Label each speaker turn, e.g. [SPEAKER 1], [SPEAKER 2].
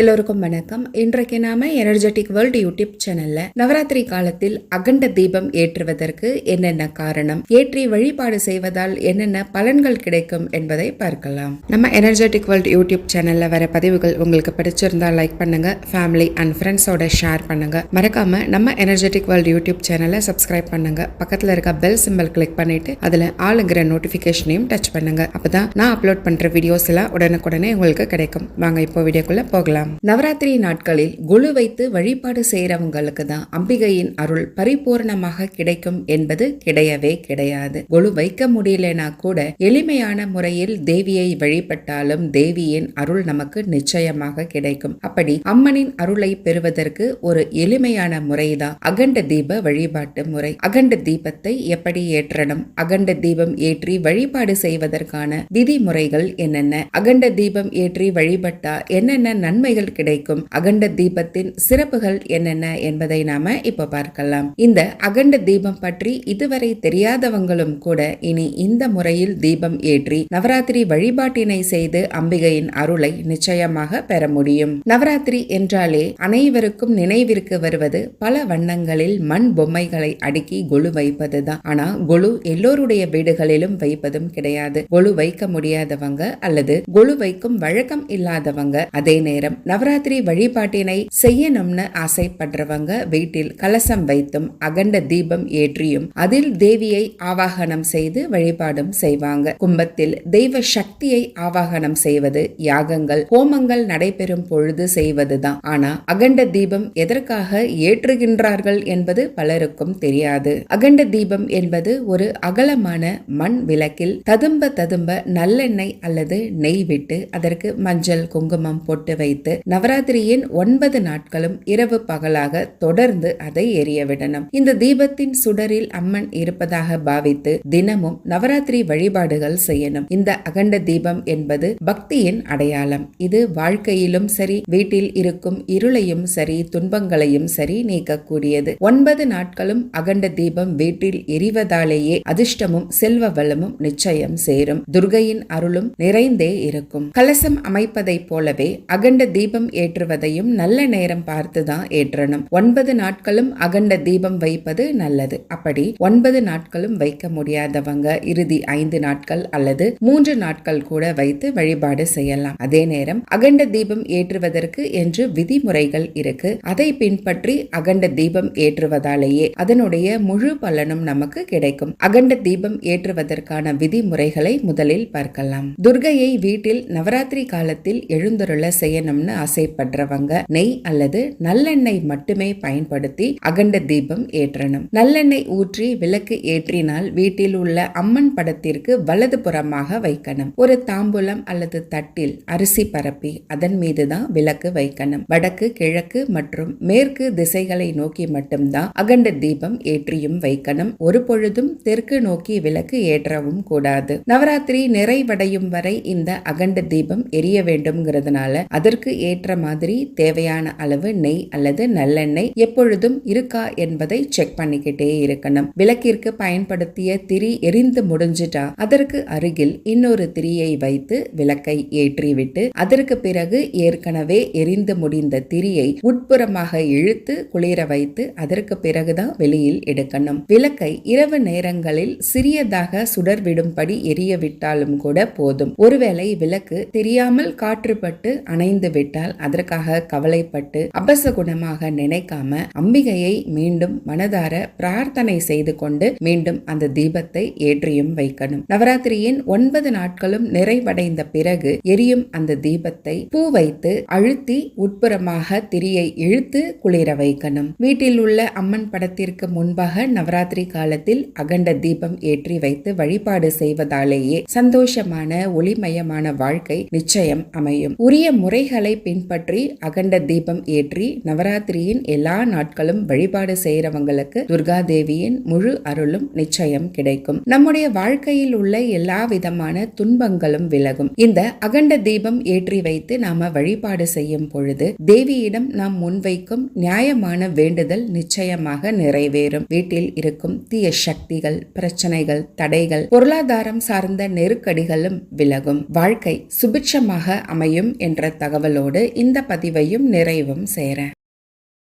[SPEAKER 1] எல்லோருக்கும் வணக்கம். இன்றைக்கு நாம எனர்ஜெட்டிக் வேர்ல்டு யூடியூப் சேனல்ல நவராத்திரி காலத்தில் அகண்ட தீபம் ஏற்றுவதற்கு என்னென்ன காரணம்? ஏற்றி வழிபாடு செய்வதால் என்னென்ன பலன்கள் கிடைக்கும் என்பதை பார்க்கலாம். நம்ம எனர்ஜெட்டிக் வேர்ல்டு யூடியூப் சேனல்ல வர பதிவுகள் உங்களுக்கு பிடிச்சிருந்தா லைக் பண்ணுங்க. ஃபேமிலி அண்ட் ஃப்ரெண்ட்ஸோட ஷேர் பண்ணுங்க. மறக்காம நம்ம எனர்ஜெட்டிக் வேர்ல்டு யூடியூப் சேனலை சப்ஸ்கிரைப் பண்ணுங்க. பக்கத்துல இருக்க பெல் சிம்பல் கிளிக் பண்ணிட்டு அதுல ஆளுங்கிற நோட்டிபிகேஷனையும் டச் பண்ணுங்க. அப்பதான் நான் அப்லோட் பண்ற வீடியோஸ் எல்லாம் உடனுக்குடனே உங்களுக்கு கிடைக்கும். வாங்க இப்போ வீடியோக்குள்ள போகலாம். நவராத்திரி நாட்களில் குழு வைத்து வழிபாடு செய்கிறவங்களுக்கு தான் அம்பிகையின் அருள் பரிபூர்ணமாக கிடைக்கும் என்பது கிடையவே கிடையாது. குழு வைக்க முடியலனா கூட எளிமையான முறையில் தேவியை வழிபட்டாலும் தேவியின் அருள் நமக்கு நிச்சயமாக கிடைக்கும். அப்படி அம்மனின் அருளை பெறுவதற்கு ஒரு எளிமையான முறைதான் அகண்ட தீப வழிபாட்டு முறை. அகண்ட தீபத்தை எப்படி ஏற்றணும்? அகண்ட தீபம் ஏற்றி வழிபாடு செய்வதற்கான விதிமுறைகள் என்னென்ன? அகண்ட தீபம் ஏற்றி வழிபட்டா என்னென்ன நன்மை நன்மைகள் கிடைக்கும். அகண்ட தீபத்தின் சிறப்புகள் என்னென்ன என்பதை நாம இப்ப பார்க்கலாம். இந்த அகண்ட தீபம் பற்றி இதுவரை தெரியாதவங்களும் கூட இனி இந்த முறையில் தீபம் ஏற்றி நவராத்திரி வழிபாட்டினை செய்து அம்பிகையின் அருளை நிச்சயமாக பெற முடியும். நவராத்திரி என்றாலே அனைவருக்கும் நினைவிற்கு வருவது பல வண்ணங்களில் மண் பொம்மைகளை அடுக்கி கொலு வைப்பதுதான். ஆனா கொலு எல்லோருடைய வீடுகளிலும் வைப்பதும் கிடையாது. கொலு வைக்க முடியாதவங்க அல்லது கொலு வைக்கும் வழக்கம் இல்லாதவங்க அதே நேரம் நவராத்திரி வழிபாட்டினை செய்யணும்னு ஆசைப்படுறவங்க வீட்டில் கலசம் வைத்தும் அகண்ட தீபம் ஏற்றியும் அதில் தேவியை ஆவாகனம் செய்து வழிபாடும் செய்வாங்க. கும்பத்தில் தெய்வ சக்தியை ஆவாகனம் செய்வது யாகங்கள் ஹோமங்கள் நடைபெறும் பொழுது செய்வதுதான். ஆனா அகண்ட தீபம் எதற்காக ஏற்றுகின்றார்கள் என்பது பலருக்கும் தெரியாது. அகண்ட தீபம் என்பது ஒரு அகலமான மண் விளக்கில் ததும்ப ததும்ப நல்லெண்ணெய் அல்லது நெய் விட்டு அதற்கு மஞ்சள் குங்குமம் பொட்டு வைத்து நவராத்திரியின் ஒன்பது நாட்களும் இரவு பகலாக தொடர்ந்து அதை எரியவிடணும். இந்த தீபத்தின் சுடரில் அம்மன் இருப்பதாக பாவித்து தினமும் நவராத்திரி வழிபாடுகள் செய்யணும். இந்த அகண்ட தீபம் என்பது பக்தியின் அடையாளம். இது வாழ்க்கையிலும் சரி வீட்டில் இருக்கும் இருளையும் சரி துன்பங்களையும் சரி நீக்கக்கூடியது. ஒன்பது நாட்களும் அகண்ட தீபம் வீட்டில் எரிவதாலேயே அதிர்ஷ்டமும் செல்வ வளமும் நிச்சயம் சேரும். துர்கையின் அருளும் நிறைந்தே இருக்கும். கலசம் அமைப்பதைப் போலவே அகண்ட தீபம் தீபம் ஏற்றுவதையும் நல்ல நேரம் பார்த்துதான் ஏற்றணும். ஒன்பது நாட்களும் அகண்ட தீபம் வைப்பது நல்லது. அப்படி ஒன்பது நாட்களும் வைக்க முடியாதவங்க இறுதி ஐந்து நாட்கள் அல்லது மூன்று நாட்கள் கூட வைத்து வழிபாடு செய்யலாம். அதே நேரம் அகண்ட தீபம் ஏற்றுவதற்கு என்று விதிமுறைகள் இருக்கு. அதை பின்பற்றி அகண்ட தீபம் ஏற்றுவதாலேயே அதனுடைய முழு பலனும் நமக்கு கிடைக்கும். அகண்ட தீபம் ஏற்றுவதற்கான விதிமுறைகளை முதலில் பார்க்கலாம். துர்கையை வீட்டில் நவராத்திரி காலத்தில் எழுந்தருள செய்யணும்னு ஆசைப்படுறவங்க நெய் அல்லது நல்லெண்ணெய் மட்டுமே பயன்படுத்தி அகண்ட தீபம் ஏற்றணும். நல்லெண்ணெய் ஊற்றி விளக்கு ஏற்றினால் வீட்டில் உள்ள அம்மன் படத்திற்கு வலது புறமாக வைக்கணும். ஒரு தாம்பூலம் அல்லது தட்டில் அரிசி பரப்பி அதன் மீதுதான் விளக்கு வைக்கணும். வடக்கு கிழக்கு மற்றும் மேற்கு திசைகளை நோக்கி மட்டும்தான் அகண்ட தீபம் ஏற்றியும் வைக்கணும். ஒரு பொழுதும் தெற்கு நோக்கி விளக்கு ஏற்றவும் கூடாது. நவராத்திரி நிறைவடையும் வரை இந்த அகண்ட தீபம் எரிய வேண்டும்ங்கிறதுனால அதற்கு ஏற்ற மாதிரி தேவையான அளவு நெய் அல்லது நல்லெண்ணெய் எப்பொழுதும் இருக்கா என்பதை செக் பண்ணிக்கிட்டே இருக்கணும். விளக்கிற்கு பயன்படுத்திய திரி எரிந்து முடிஞ்சிட்டா அதற்கு அருகில் இன்னொரு திரியை வைத்து விளக்கை ஏற்றிவிட்டு அதற்கு பிறகு ஏற்கனவே எரிந்து முடிந்த திரியை உட்புறமாக இழுத்து குளிர வைத்து அதற்கு பிறகுதான் வெளியில் எடுக்கணும். விளக்கை இரவு நேரங்களில் சிறியதாக சுடர் விடும்படி எரிய விட்டாலும் கூட போதும். ஒருவேளை விளக்கு தெரியாமல் காற்றுப்பட்டு அணைந்து விட்டால் அதற்காக கவலைப்பட்டு அபச குணமாக நினைக்காம அம்பிகையை மீண்டும் மனதார பிரார்த்தனை செய்து கொண்டு மீண்டும் அந்த தீபத்தை ஏற்றியும் வைக்கணும். நவராத்திரியின் ஒன்பது நாட்களும் நிறைவடைந்த பிறகு எரியும் அந்த தீபத்தை பூ வைத்து அழுத்தி உட்புறமாக திரியை இழுத்து குளிர வைக்கணும். வீட்டில் உள்ள அம்மன் படத்திற்கு முன்பாக நவராத்திரி காலத்தில் அகண்ட தீபம் ஏற்றி வைத்து வழிபாடு செய்வதாலேயே சந்தோஷமான ஒளிமயமான வாழ்க்கை நிச்சயம் அமையும். உரிய முறைகளை பின்பற்றி அகண்ட தீபம் ஏற்றி நவராத்திரியின் எல்லா நாட்களும் வழிபாடு செய்யறவங்களுக்கு துர்கா தேவியின் முழு அருளும் நிச்சயம் கிடைக்கும். நம்முடைய வாழ்க்கையில் உள்ள எல்லா விதமான துன்பங்களும் விலகும். இந்த அகண்ட தீபம் ஏற்றி வைத்து நாம வழிபாடு செய்யும் பொழுது தேவியிடம் நாம் முன்வைக்கும் நியாயமான வேண்டுதல் நிச்சயமாக நிறைவேறும். வீட்டில் இருக்கும் தீய சக்திகள் பிரச்சனைகள் தடைகள் பொருளாதாரம் சார்ந்த நெருக்கடிகளும் விலகும். வாழ்க்கை சுபிட்சமாக அமையும் என்ற தகவலோடு உங்களோடு இந்த பதிவையும் நிறைவும் செய்கிறேன்